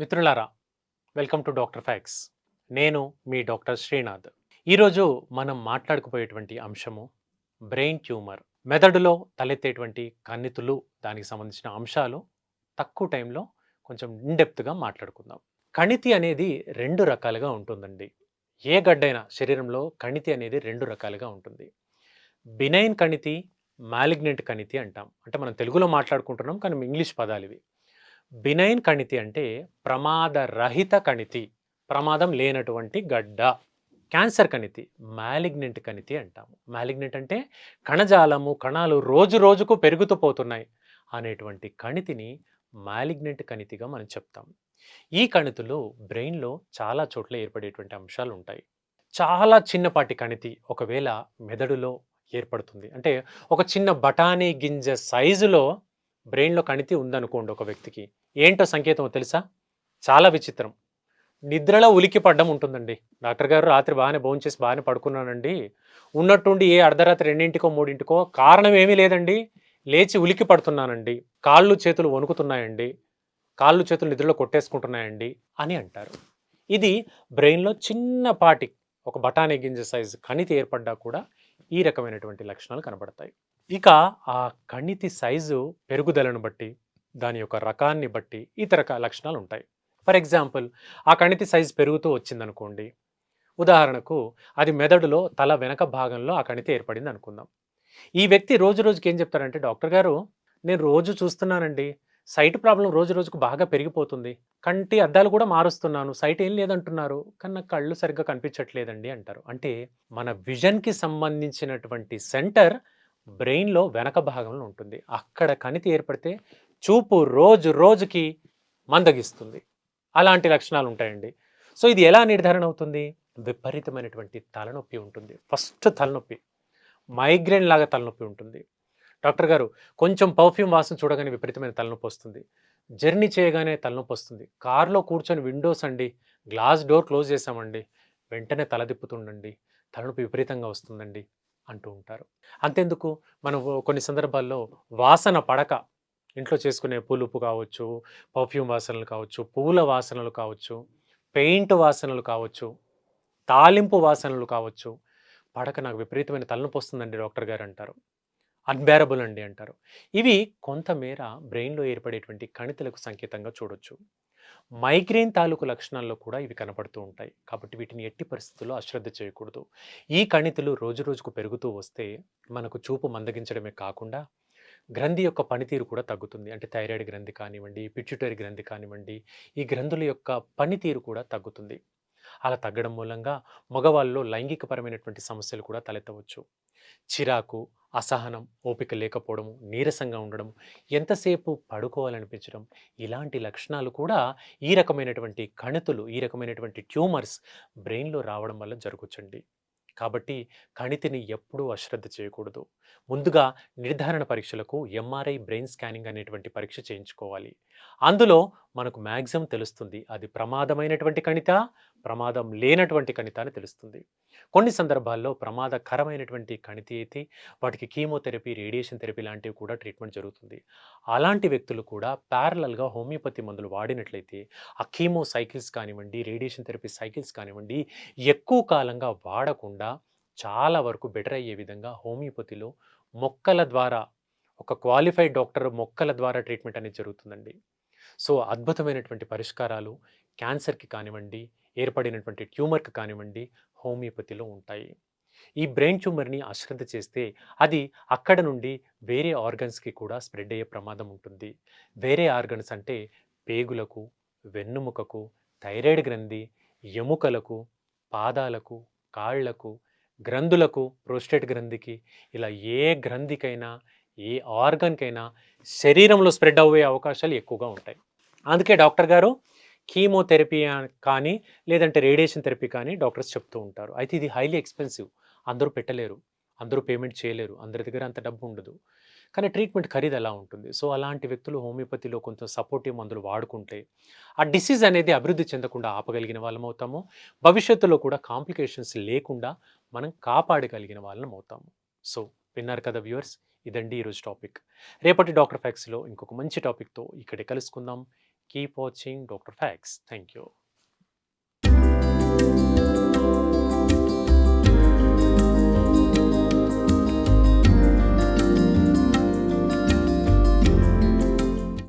మిత్రులారా welcome to doctor fax. నేను మీ doctor Srinath. ఈరోజు మనం మాట్లాడుకుపోయేటువంటి అంశము బ్రెయిన్ ట్యూమర్. మెదడులో తలెత్తేటువంటి కన్నితులు దానికి సంబంధించిన అంశాలు తక్కువ టైంలో కొంచెం ఇన్డెప్త్గా మాట్లాడుకుందాం. కణితి అనేది రెండు రకాలుగా ఉంటుందండి. ఏ గడ్డైనా శరీరంలో కణితి అనేది రెండు రకాలుగా ఉంటుంది. బినైన్ కణితి మాలిగ్నెంట్ కణితి అంటాం. అంటే మనం తెలుగులో మాట్లాడుకుంటున్నాం కానీ ఇంగ్లీష్ పదాలు ఇవి. బినైన్ కణితి అంటే ప్రమాదరహిత కణితి ప్రమాదం లేనటువంటి గడ్డ. క్యాన్సర్ కణితి మాలిగ్నెంట్ కణితి అంటాము. మాలిగ్నెంట్ అంటే కణజాలము కణాలు రోజు రోజుకు పెరుగుతూ పోతున్నాయి అనేటువంటి కణితిని మాలిగ్నెంట్ కణితిగా మనం చెప్తాం. ఈ కణితులు బ్రెయిన్లో చాలా చోట్ల ఏర్పడేటువంటి అంశాలు ఉంటాయి. చాలా చిన్నపాటి కణితి ఒకవేళ మెదడులో ఏర్పడుతుంది. అంటే ఒక చిన్న బఠానీ గింజ సైజులో బ్రెయిన్లో కణితి ఉందనుకోండి ఒక వ్యక్తికి. ఏంటో సంకేతం తెలుసా? చాలా విచిత్రం. నిద్రలో ఉలికి పడ్డం ఉంటుందండి. డాక్టర్ గారు రాత్రి బాగానే భోంచేసి బాగానే పడుకున్నానండి. ఉన్నట్టుండి ఏ అర్ధరాత్రి రెండింటికో మూడింటికో కారణం ఏమీ లేదండి. లేచి ఉలికి పడుతున్నానండి. కాళ్ళు చేతులు వణుకుతున్నాయండి. కాళ్ళు చేతులు నిద్రలో కొట్టేసుకుంటున్నాయండి అని అంటారు. ఇది బ్రెయిన్లో చిన్నపాటి ఒక బఠానీ గింజ సైజు కణితి ఏర్పడ్డా కూడా ఈ రకమైనటువంటి లక్షణాలు కనబడతాయి. ఇక ఆ కణితి సైజు పెరుగుదలను బట్టి దాని యొక్క రకాన్ని బట్టి ఇతర లక్షణాలు ఉంటాయి. ఫర్ ఎగ్జాంపుల్ ఆ కణితి సైజు పెరుగుతూ వచ్చిందనుకోండి. ఉదాహరణకు అది మెదడులో తల వెనక భాగంలో ఆ కణితి ఏర్పడింది అనుకుందాం ఈ వ్యక్తి రోజు రోజుకి ఏం చెప్తారంటే డాక్టర్ గారు నేను రోజు చూస్తున్నానండి. సైట్ ప్రాబ్లం రోజు రోజుకు బాగా పెరిగిపోతుంది. కంటి అద్దాలు కూడా మారుస్తున్నాను. సైట్ ఏం లేదంటున్నారు. కానీ నాకు కళ్ళు సరిగ్గా కనిపించట్లేదండి అంటారు. అంటే మన విజన్కి సంబంధించినటువంటి సెంటర్ బ్రెయిన్లో వెనక భాగంలో ఉంటుంది. అక్కడ కణితి ఏర్పడితే చూపు రోజు రోజుకి మందగిస్తుంది. అలాంటి లక్షణాలు ఉంటాయండి. సో ఇది ఎలా నిర్ధారణ అవుతుంది? విపరీతమైనటువంటి తలనొప్పి ఉంటుంది. ఫస్ట్ తలనొప్పి. మైగ్రేన్ లాగా తలనొప్పి ఉంటుంది. డాక్టర్ గారు కొంచెం పర్ఫ్యూమ్ వాసన చూడగానే విపరీతమైన తలనొప్పి వస్తుంది. జర్నీ చేయగానే తలనొప్పి వస్తుంది. కార్లో కూర్చొని విండోస్ అండి గ్లాస్ డోర్ క్లోజ్ చేసామండి వెంటనే తల తిప్పుతుండండి తలనొప్పి విపరీతంగా వస్తుందండి అంటూ ఉంటారు. అంతెందుకు? మనం కొన్ని సందర్భాల్లో వాసన పడక. ఇంట్లో చేసుకునే పులుపు కావచ్చు పర్ఫ్యూమ్ వాసనలు కావచ్చు పూల వాసనలు కావచ్చు పెయింట్ వాసనలు కావచ్చు తాలింపు వాసనలు కావచ్చు. పడక నాకు విపరీతమైన తలనొప్పి వస్తుందండి డాక్టర్ గారు అంటారు. అన్బేరబుల్ అండి అంటారు. ఇవి కొంతమేర బ్రెయిన్లో ఏర్పడేటువంటి కణితులకు సంకేతంగా చూడొచ్చు. మైగ్రేన్ తాలూకు లక్షణాల్లో కూడా ఇవి కనపడుతూ ఉంటాయి. కాబట్టి వీటిని ఎట్టి పరిస్థితుల్లో అశ్రద్ధ చేయకూడదు. ఈ కణితులు రోజు రోజుకు పెరుగుతూ వస్తే మనకు చూపు మందగించడమే కాకుండా గ్రంథి యొక్క పనితీరు కూడా తగ్గుతుంది. అంటే థైరాయిడ్ గ్రంథి కానివ్వండి పిచ్యుటరీ గ్రంథి కానివ్వండి ఈ గ్రంథుల యొక్క పనితీరు కూడా తగ్గుతుంది. అలా తగ్గడం మూలంగా మగవాళ్ళలో లైంగికపరమైనటువంటి సమస్యలు కూడా తలెత్తవచ్చు. చిరాకు అసహనం ఓపిక లేకపోవడము నీరసంగా ఉండడం ఎంతసేపు పడుకోవాలనిపించడం ఇలాంటి లక్షణాలు కూడా ఈ రకమైనటువంటి కణితులు ఈ రకమైనటువంటి ట్యూమర్స్ బ్రెయిన్లో రావడం వల్ల జరుగుచండి. కాబట్టి కణితిని ఎప్పుడూ అశ్రద్ధ చేయకూడదు. ముందుగా నిర్ధారణ పరీక్షలకు ఎంఆర్ఐ బ్రెయిన్ స్కానింగ్ అనేటువంటి పరీక్ష చేయించుకోవాలి. అందులో మనకు మ్యాక్సిమం తెలుస్తుంది అది ప్రమాదమైనటువంటి కణిత ప్రమాదం లేనటువంటి కణితాన్ని తెలుస్తుంది. కొన్ని సందర్భాల్లో ప్రమాదకరమైనటువంటి కణితి అయితే వాటికి కీమోథెరపీ రేడియేషన్ థెరపీ లాంటివి కూడా ట్రీట్మెంట్ జరుగుతుంది. అలాంటి వ్యక్తులు కూడా ప్యారలల్గా హోమియోపతి మందులు వాడినట్లయితే ఆ కీమో సైకిల్స్ కానివ్వండి రేడియేషన్ థెరపీ సైకిల్స్ కానివ్వండి ఎక్కువ కాలంగా వాడకుండా చాలా వరకు బెటర్ అయ్యే విధంగా హోమియోపతిలో మొక్కల ద్వారా ఒక క్వాలిఫైడ్ డాక్టర్ మొక్కల ద్వారా ట్రీట్మెంట్ అనేది జరుగుతుందండి. సో అద్భుతమైనటువంటి పరిష్కారాలు క్యాన్సర్కి కానివ్వండి ఏర్పడినటువంటి ట్యూమర్కి కానివ్వండి హోమియోపతిలో ఉంటాయి. ఈ బ్రెయిన్ ట్యూమర్ని అశ్రద్ధ చేస్తే అది అక్కడ నుండి వేరే ఆర్గన్స్కి కూడా స్ప్రెడ్ అయ్యే ప్రమాదం ఉంటుంది. వేరే ఆర్గన్స్ అంటే పేగులకు వెన్నుముకకు థైరాయిడ్ గ్రంథి ఎముకలకు పాదాలకు కాళ్ళకు గ్రంథులకు ప్రోస్టేట్ గ్రంథికి ఇలా ఏ గ్రంథికైనా ఏ ఆర్గన్కైనా శరీరంలో స్ప్రెడ్ అయ్యే అవకాశాలు ఎక్కువగా ఉంటాయి. అందుకే డాక్టర్ గారు కీమోథెరపీ కానీ లేదంటే రేడియేషన్ థెరపీ కానీ డాక్టర్స్ చెప్తూ ఉంటారు. అయితే ఇది హైలీ ఎక్స్పెన్సివ్. అందరూ పెట్టలేరు. అందరూ పేమెంట్ చేయలేరు. అందరి దగ్గర అంత డబ్బు ఉండదు. కానీ ట్రీట్మెంట్ ఖరీదు ఎలా ఉంటుంది? సో అలాంటి వ్యక్తులు హోమియోపతిలో కొంత సపోర్టివ్ మందులు వాడుకుంటే ఆ డిసీజ్ అనేది అభివృద్ధి చెందకుండా ఆపగలిగిన వాళ్ళం అవుతాము. భవిష్యత్తులో కూడా కాంప్లికేషన్స్ లేకుండా మనం కాపాడగలిగిన వాళ్ళం అవుతాము. సో విన్నారు కదా వ్యూవర్స్? ఇదండి ఈరోజు టాపిక్. రేపటి డాక్టర్ ఫ్యాక్స్లో ఇంకొక మంచి టాపిక్తో ఇక్కడే కలుసుకుందాం. Keep watching doctor facts. Thank you